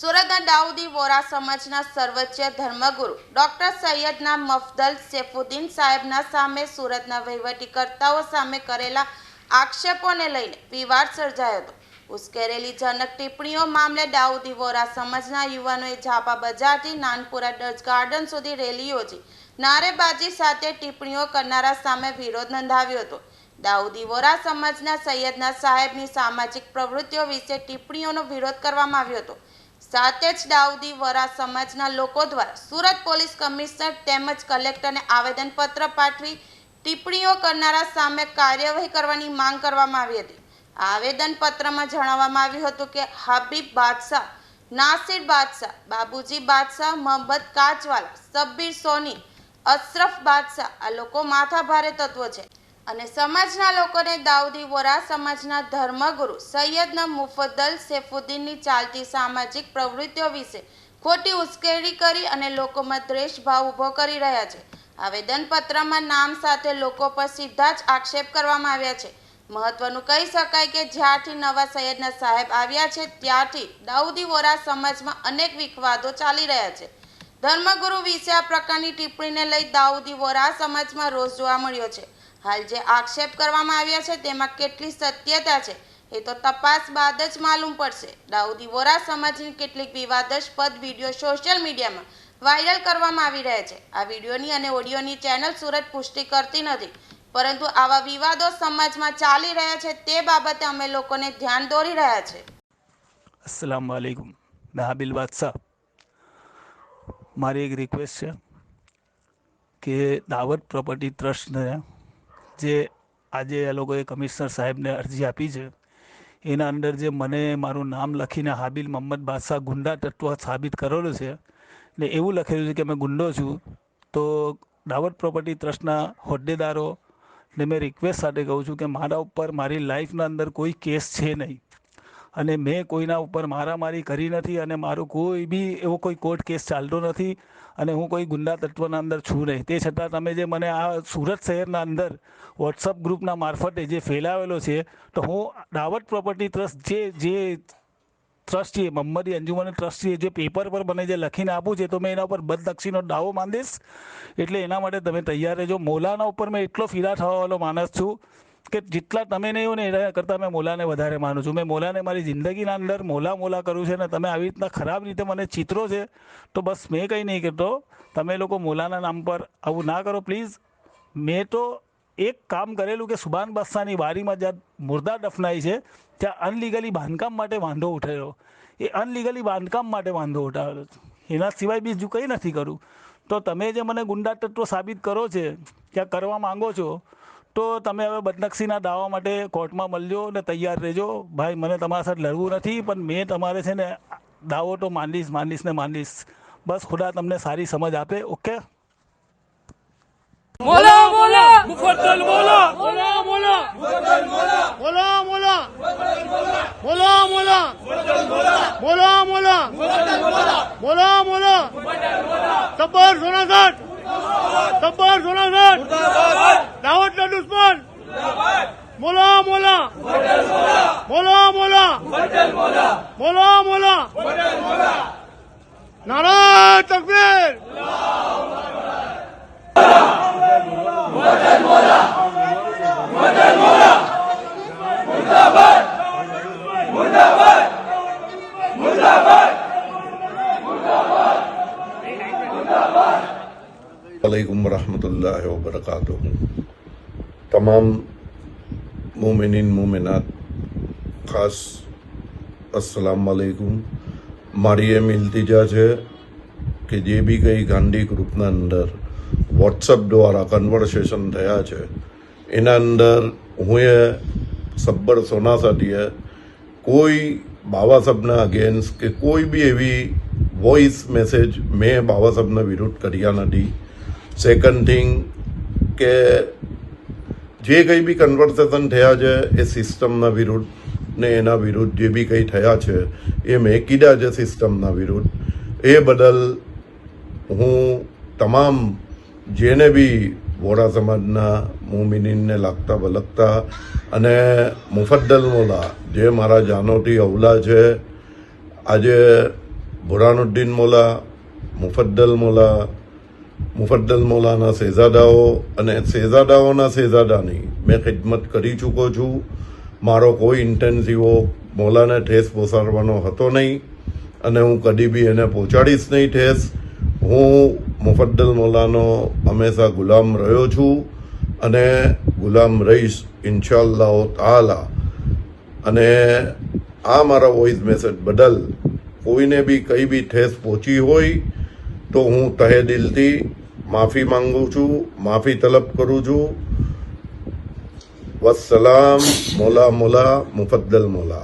સુરતના દાઉદી વોરા સમાજના સર્વોચ્ચ ધર્મગુરુ. ડોક્ટર સૈયદના મફદલ સેફુદ્દીન સાહેબના સામે સુરતના વહીવટીકર્તાઓ સામે કરેલા આક્ષેપોને લઈને વિવાદ સર્જાયો હતો. ઉશ્કેરેલી જનક ટિપ્પણીઓ મામલે દાઉદી વોરા સમાજના યુવાનોએ ઝાપા બજારથી નાનપુરા ડચ ગાર્ડન સુધી રેલી યોજી. નારેબાજી સાથે ટિપ્પણીઓ કરનારા સામે વિરોધ નોંધાવ્યો હતો. દાઉદી વોરા સમાજના સૈયદના સાહેબની સામાજિક પ્રવૃત્તિઓ વિશે ટિપ્પણીઓનો વિરોધ કરવામાં આવ્યો હતો. સાથે જ દાઉદી વરા સમાજના લોકો દ્વારા સુરત પોલીસ કમિશનર તેમજ કલેક્ટરને આવેદનપત્ર પાઠવી ટિપ્પણીઓ કરનારા સામે કાર્યવાહી કરવાની માંગ કરવામાં આવી હતી. આવેદનપત્રમાં જણાવવામાં આવ્યું હતું કે હાબીબ બાદશાહ, નાસિર બાદશાહ, બાબુજી બાદશાહ, મોહમ્મદ કાચવાલા સબ્બીર સોની, અશરફ બાદશાહ આ લોકો માથાભારે તત્વો છે. અને સમાજના લોકોને દાઉદી વોરા સમાજના ધર્મગુરુ સૈયદના મુફદ્દલ સૈફુદ્દીનની ચાલતી સામાજિક પ્રવૃત્તિઓ વિશે ખોટી ઉશ્કેરણી કરી અને લોકોમાં દ્વેષભાવ ઊભો કરી રહ્યા છે. આવેદનપત્રમાં નામ સાથે લોકો પર સીધા જ આક્ષેપ કરવામાં આવ્યા છે. મહત્વનું કહી શકાય કે જ્યારથી નવા સૈયદના સાહેબ આવ્યા છે ત્યારથી દાઉદી વોરા સમાજમાં અનેક વિખવાદો ચાલી રહ્યા છે. ધર્મગુરુ વિશે આ પ્રકારની ટિપ્પણીને લઈ દાઉદી વોરા સમાજમાં રોષ જોવા મળ્યો છે. હાલ જે આક્ષેપ કરવામાં આવ્યા છે તેમાં કેટલી સત્યતા છે એ તો તપાસ બાદ જ માલુમ પડશે. દાઉદી વોરા સમાજની કેટલીક વિવાદાસ્પદ વીડિયો સોશિયલ મીડિયામાં વાયરલ કરવામાં આવી રહ્યા છે. આ વિડીયોની અને ઓડિયોની ચેનલ સુરત પુષ્ટિ કરતી નથી. પરંતુ આવા વિવાદો સમાજમાં ચાલી રહ્યા છે તે બાબતે અમે લોકોને ધ્યાન દોરી રહ્યા છે. અસલામ વાલેકુમ મેં હાબિલ બાદશાહ. મારી એક રિક્વેસ્ટ છે કે દાવત પ્રોપર્ટી ટ્રસ્ટને જે આજે એ લોકોએ કમિશનર સાહેબને અરજી આપી છે, એના અંદર જે મને મારું નામ લખીને હાબિલ મોહમ્મદ બાદશાહ ગુંડા તત્વ સાબિત કરેલું છે, ને એવું લખેલું છે કે મેં ગુંડો છું, તો દાવત પ્રોપર્ટી ટ્રસ્ટના હોદ્દેદારો ને મેં રિક્વેસ્ટ સાથે કહું છું કે મારા ઉપર મારી લાઈફના અંદર કોઈ કેસ છે નહીં. અને મેં કોઈના ઉપર મારામારી કરી નથી અને મારું કોઈ બી એવો કોઈ કોર્ટ કેસ ચાલતો નથી અને હું કોઈ ગુંડા તત્વના અંદર છું નહીં. તે છતાં તમે જે મને આ સુરત શહેરના અંદર વોટ્સઅપ ગ્રુપના મારફતે જે ફેલાવેલો છે, તો હું દાવત પ્રોપર્ટી ટ્રસ્ટ જે જે ટ્રસ્ટીએ મહમ્મદી અંજુમન ટ્રસ્ટીએ જે પેપર પર મને જે લખીને આપું છે, તો મેં એના ઉપર બદનક્ષીનો દાવો માંડીશ. એટલે એના માટે તમે તૈયાર રહેજો. મોલાના ઉપર મેં એટલો ફીરા થવાવાળો માણસ છું કે જેટલા તમે નહીં હો ને એના કરતાં મેં મોલાને વધારે માનું છું. મેં મોલાને મારી જિંદગીના અંદર મોલા મોલા કરું છે ને તમે આવી રીતના ખરાબ રીતે મને ચિત્રો છે, તો બસ મેં કંઈ નહીં કહેતો. તમે લોકો મોલાના નામ પર આવું ના કરો, પ્લીઝ. મેં તો એક કામ કરેલું કે સુભાન બાદશાહની વારીમાં જ્યાં મુર્દા દફનાઈ છે, ત્યાં અનલીગલી બાંધકામ માટે વાંધો ઉઠાવ્યો એ અનલીગલી બાંધકામ માટે વાંધો ઉઠાવેલો એના સિવાય બીજું કંઈ નથી કરું તો તમે જે મને ગુંડા તત્વો સાબિત કરો છે ત્યાં કરવા માંગો છો તો તમે હવે બદનક્ષીના દાવા માટે કોર્ટમાં મળજો ને તૈયાર રહેજો. ભાઈ મને તમારા સાથે લડવું નથી પણ મેં તમારે છે ને દાવો તો માંડીશ માંડીશ ને માંડીશ બસ ખુદા તમને સારી સમજ આપે ઓકે? બોલો બોલો મુફદ્દલ બોલો. બોલો બોલો. મુફદ્દલ બોલો. બોલો બોલો. મુફદ્દલ બોલો. બોલો બોલો. મુફદ્દલ બોલો. બોલો બોલો. મુફદ્દલ બોલો. બોલો બોલો. મુફદ્દલ બોલો. તબ્બર સોનાસઠ. તબ્બર સોનાસઠ. عثمان. مولا مولا. مولا مولا. مولا مولا. نعرة مولا مولا مرتبط مرتبط عليكم ورحمة الله وبركاته. તમામ મોમિનીન મોમિનાત. ખાસ અસલામ વાલેકુમ મારી એમ ઇલ્તિજા છે કે જે બી કંઈ ગાંધી ગ્રુપના અંદર વોટ્સઅપ દ્વારા કન્વર્સેશન થયા છે, એના અંદર હું એ સબ્બર સોનાસાટીએ કોઈ બાબા સાહેબના અગેન્સ્ટ કે કોઈ બી એવી વોઇસ મેસેજ મેં બાબા સાહેબના વિરુદ્ધ કર્યા નથી. સેકન્ડ થિંગ કે જે કંઈ બી કન્વર્સેશન થયા છે, એ સિસ્ટમના વિરુદ્ધ ને એના વિરુદ્ધ જે બી કંઈ થયા છે, એ મેં કીધા છે સિસ્ટમના વિરુદ્ધ. એ બદલ હું તમામ જેને બી વોરા સમાજના મોમિનીનને લાગતા વલગતા અને મુફદ્દલ મોલા, જે મારા જાનોટી અવલા છે, આજે બુરાનુદ્દીન મોલા, મુફદ્દલ મોલા મુફદ્દલ મૌલાના શહેજાદાઓ અને શહેજાદાઓના શહેજાદાની મેં ખિદમત કરી ચૂકો છું. મારો કોઈ ઇન્ટેન્સિવો મૌલાને ઠેસ પહોંચાડવાનો હતો નહીં અને હું કદી બી એને પહોંચાડીશ નહીં ઠેસ. હું મુફદ્દલ મૌલાનો હંમેશા ગુલામ રહ્યો છું અને ગુલામ રહીશ ઇન્શાલ્લાહ તાલા અને આ મારા વોઇસ મેસેજ બદલ કોઈને બી કંઈ બી ઠેસ પહોંચી હોય તો હું તહે દિલથી માફી માંગુ છું, માફી તલબ કરું છું. વસલામ મોલા મોલા, મુફદ્દલ મોલા.